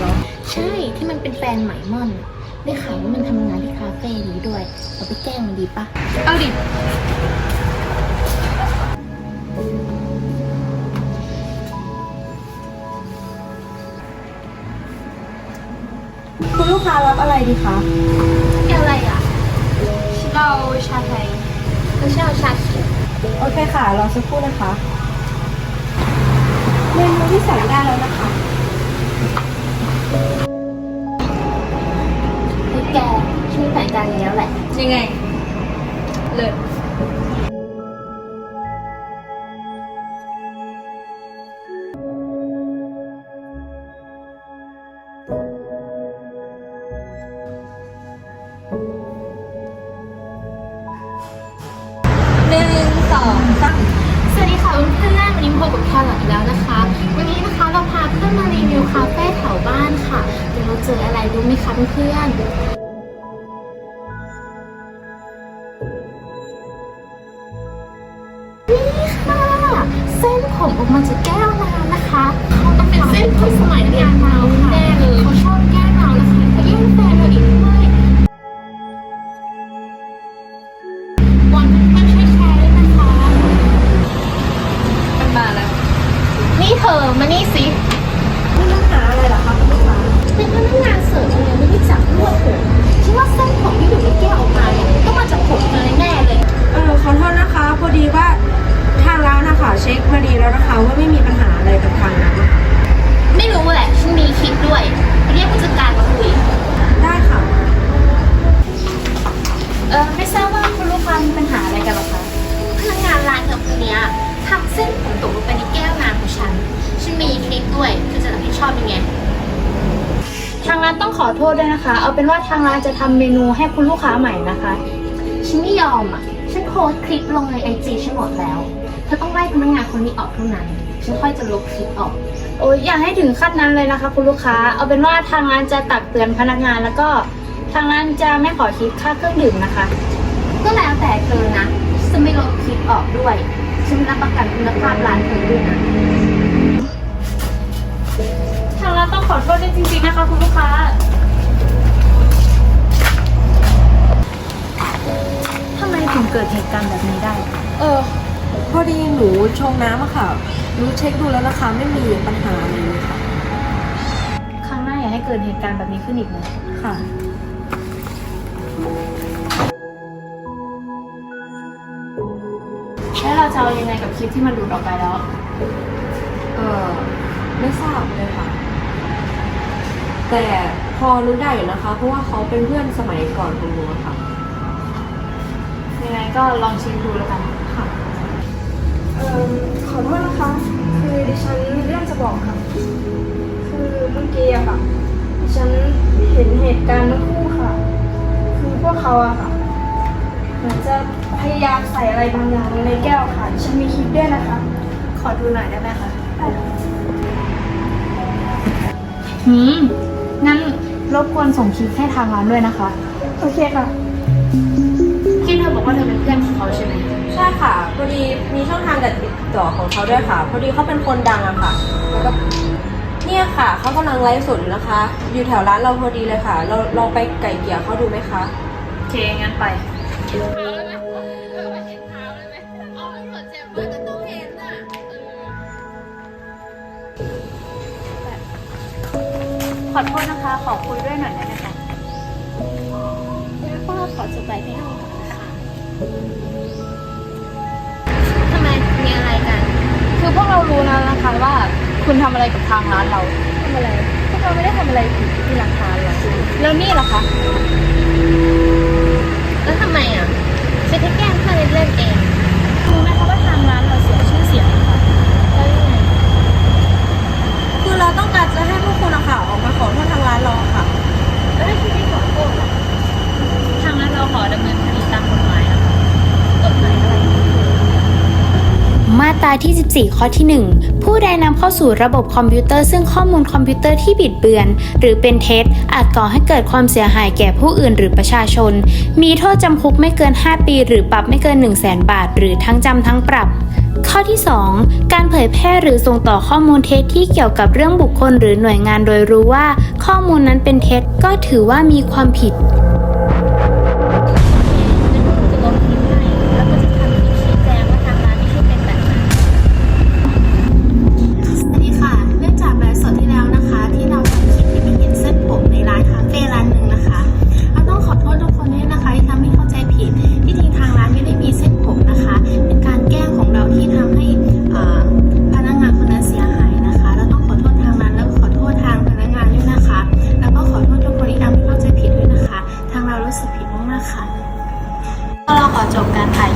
เหรอ ใช่ที่มันเป็นแฟนใหม่ม่อน ได้ข่าวว่ามันทำงานที่คาเฟ่นี้ด้วย เราไปแกล้งมันดีปะเอาดิ คุณลูกค้ารับอะไรดีคะอะไรอะเราชาไทยไม่ใช่เอาชาเขียวโอเคค่ะ รอสักครู่นะคะ เมนูที่สั่งได้แล้วนะคะ ยังไง เลิศหนึ่งสองสามสวัสดีค่ะเพื่อนๆวันนี้พบกับแครอทอีกแล้วนะคะ วันนี้นะคะเราพาเพื่อนมารีวิวคาเฟ่แถวบ้านค่ะเดี๋ยวเราเจออะไรรู้ไหมคะเพื่อนๆ เส้นผมออกมาจากแก้วน้ำนะคะเขาต้องเป็นเส้นผมสมัยเรียนมาค่ะแน่เลยเขาชอบานต้องขอโทษด้วยนะคะ เอาเป็นว่าทางร้านจะทำเมนูให้คุณลูกค้าใหม่นะคะ ฉันไม่ยอมอะ ฉันโพสต์คลิปลงในไอจีฉันหมดแล้ว เธอต้องไล่พนักงานคนนี้ออกเท่านั้น ฉันค่อยจะลบคลิปออก โอ้ยอย่าให้ถึงขั้นนั้นเลยนะคะ คุณลูกค้า เอาเป็นว่าทางร้านจะตักเตือนพนักงาน แล้วก็ทางร้านจะไม่ขอคิดค่าเครื่องดื่มนะคะ ก็แล้วแต่เธอนะ ฉันไม่ลบคลิปออกด้วย ฉันรับประกันคุณภาพร้านเธอด้วยนะ ทางร้านต้องขอโทษด้วยจริงๆนะคะคุณลูกค้า ทำไมถึงเกิดเหตุการณ์แบบนี้ได้ เออ พอดีหนูชงน้ำอะค่ะ รู้เช็คดูแล้วนะคะไม่มีปัญหาอะไรเลยค่ะ ครั้งหน้าอย่าให้เกิดเหตุการณ์แบบนี้ขึ้นอีกนะ ค่ะ แล้วเราจะเอายังไงกับคลิปที่มันหลุดออกไปแล้ว เออไม่ทราบเลยค่ะ แต่พอรู้ได้อยู่นะคะ เพราะว่าเขาเป็นเพื่อนสมัยก่อนของหนูอะค่ะ ยังไงก็ลองเช็คดูแล้วกัน ค่ะ เอ่อขอโทษนะคะ คือดิฉันมีเรื่องจะบอกค่ะ คือเมื่อกี้อะค่ะ ดิฉันเห็นเหตุการณ์ทั้งคู่ค่ะ คือพวกเขาอะค่ะ เหมือนจะพยายามใส่อะไรบางอย่างลงในแก้วค่ะดิฉันมีคลิปด้วยนะคะ ขอดูหน่อยได้ไหมคะได้ค่ะหืม งั้นรบกวนส่งคลิปให้ทางร้านด้วยนะคะ โอเคค่ะ ที่เธอบอกว่าเธอเป็นเพื่อนของเขาใช่ไหมใช่ค่ะ พอดีมีช่องทางการติดต่อของเขาด้วยค่ะ พอดีเขาเป็นคนดังอะค่ะแล้วก็เนี่ยค่ะ เขากำลังไลฟ์สดอยู่นะคะ อยู่แถวร้านเราพอดีเลยค่ะ เราลองไปไก่เกลี่ยเขาดูไหมคะ โอเค งั้นไป อโทษนะคะ ขอคุยด้วยหน่อยได้ไหมคะแล้วก็ขอจบไปไม่เอาค่ะทำไมมีอะไรกันคือพวกเรารู้แล้วนะคะว่าคุณทำอะไรกับทางร้านเราทำอะไรพวกเราไม่ได้ทำอะไรผิดมีหลักฐานเหรอแล้วนี่ล่ะคะแล้วทำไมอะฉันแค่แกล้งเพื่อนเล่นๆเองรู้ไหมคะว่าทางร้าน ราที่ 14 ข้อที่ 1 ผู้ใดนำเข้าสู่ระบบคอมพิวเตอร์ซึ่งข้อมูลคอมพิวเตอร์ที่บิดเบือน หรือเป็นเท็จอาจก่อให้เกิดความเสียหายแก่ผู้อื่นหรือประชาชน มีโทษจำคุกไม่เกิน 5 ปี หรือปรับไม่เกิน 1 0 0 0 0แบาท หรือทั้งจำทั้งปรับข้อที่ 2 การเผยแพร่หรือส่งต่อข้อมูลเท็จที่เกี่ยวกับเรื่องบุคคลหรือหน่วยงานโดยรู้ว่า ข้อมูลนั้นเป็นเท็จก็ถือว่ามีความผิด จบการถ่าย